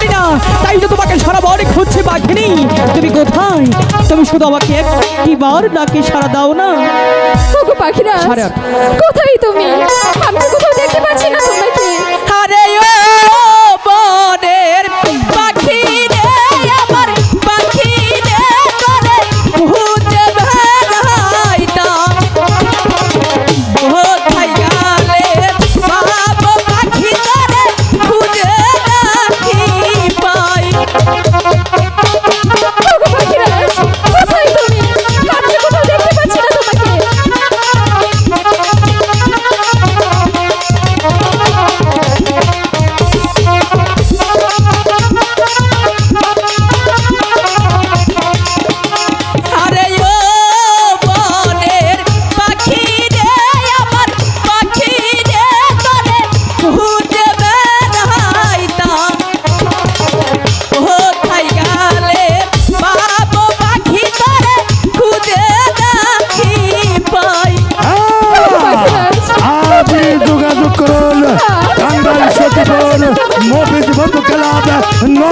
পারি না। তাই তো তোমাকে সারা অনেক খুঁজছে পাখিনি। তুমি কোথায়? তুমি শুধু আমাকে একটিবার ডাকে সারা দাও না। সাড়ে আট। কোথায় তুমি? সতীপুর মফিজ বন্ধু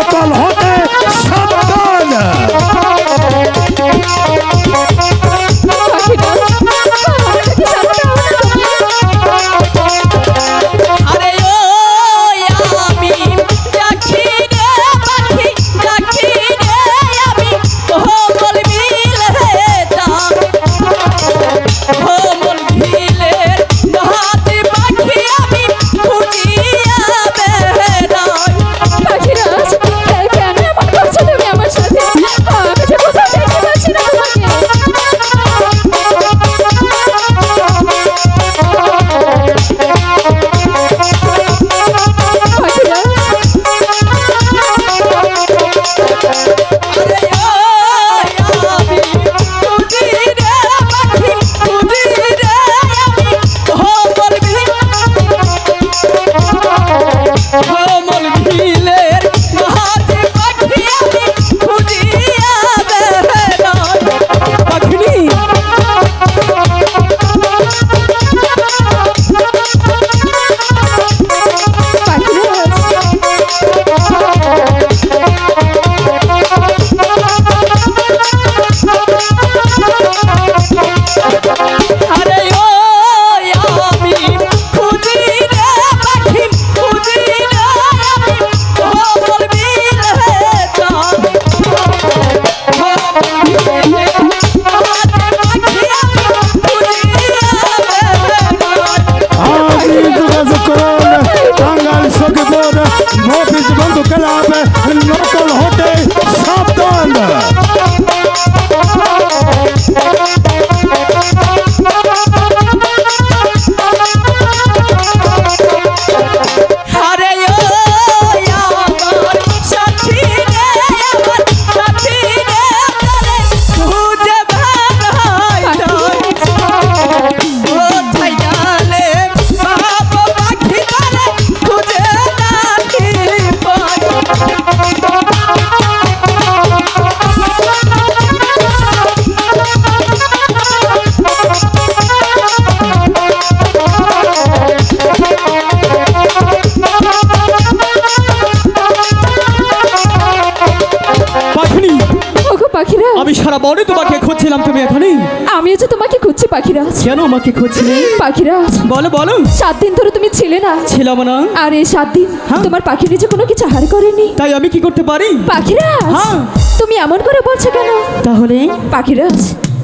আমি তোমাকে খুঁজছিলাম তুমি এখানে আমিও যে তোমাকে খুঁজছি পাখিরা। কেন আমাকে খুঁজছিলে? পাখিরা। বলো বলো। সাত দিন ধরে তুমি ছিলে না। ছিলাম না। আর এই সাত দিন হ্যাঁ। তোমার পাখির যে কোনো কিছু হার করেনি। তাই আমি কি করতে পারি? পাখিরা হ্যাঁ। তুমি এমন করে বলছো কেন? তাহলে? পাখিরাজ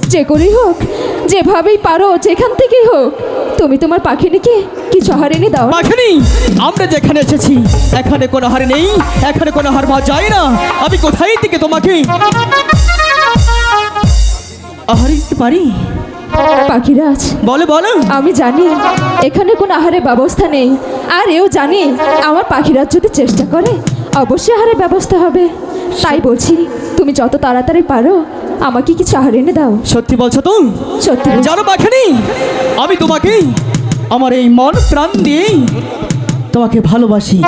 যে করেই হোক যেভাবেই পারো যেখান থেকেই হোক তুমি তোমার পাখিনিকে কিছু হারেনি দাও পাখিনি আমরা যেখানে এসেছি এখানে কোনো হার নেই এখানে কোনো হার পাওয়া যায় না। আমি কোথায় থেকে তোমাকে আহারে দিতে পারি? পাখিরাজ বলো বলো। আমি জানি এখানে কোনো আহারের ব্যবস্থা নেই। আর এও জানি আমার পাখিরাজ যদি চেষ্টা করে অবশ্যই আহারের ব্যবস্থা হবে। তাই বলছি তুমি যত তাড়াতাড়ি পারো আমাকে কিছু আহার এনে দাও। সত্যি বলছো তো? সত্যি। জানো পাখিনি? আমি তোমাকে আমার এই মন প্রাণ দিয়ে তোমাকে ভালোবাসি।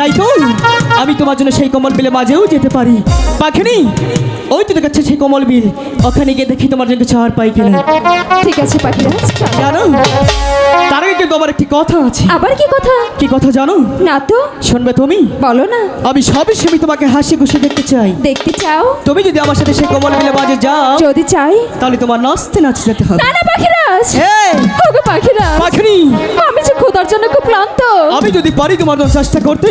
তাই তো? আমি তোমার জন্য সেই কমল বিলে মাঝেও যেতে পারি। পাখিনি? ওই তো দেখাচ্ছে সেই কমল বিল। ওখানে গিয়ে দেখি তোমার জন্য আর পাই কিনা। ঠিক আছে পাখিরাজ চলো। জানো তার আগে কিন্তু আমার একটি কথা আছে। আবার কি কথা? কি কথা জানো? না তো। শুনবে তুমি? বলো না। আমি সবই সময় তোমাকে হাসি খুশি দেখতে চাই। দেখতে চাও? তুমি যদি আমার সাথে সেই কমল বিলে মাঝে যাও যদি চাই? তাহলে তোমার নাচতে নাচতে যেতে হবে। না না পাখিরাজ ওগো পাখিনি! আমি যে খোদার জন্য খুব ক্লান্ত। আমি যদি পারি তোমার জন্য চেষ্টা করতে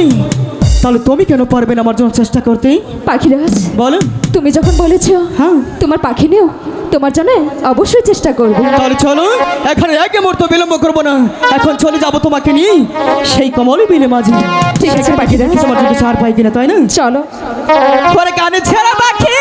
তাহলে তুমি কেন পারবে না আমার জন্য চেষ্টা করতে? পাখিরাজ বলো তুমি যখন বলেছ হ্যাঁ। তোমার পাখি নেও তোমার জন্য অবশ্যই চেষ্টা করব। তাহলে চলো এখানে এক মুহূর্ত বিলম্ব করব না। এখন চলে যাব তোমাকে নিয়ে সেই কমল বিলে মাঝে। ঠিক আছে, পাখিরা। তোমার জন্য সার পাই কিনা তাই না? চলো। পরে কানে ছেড়া পাখি!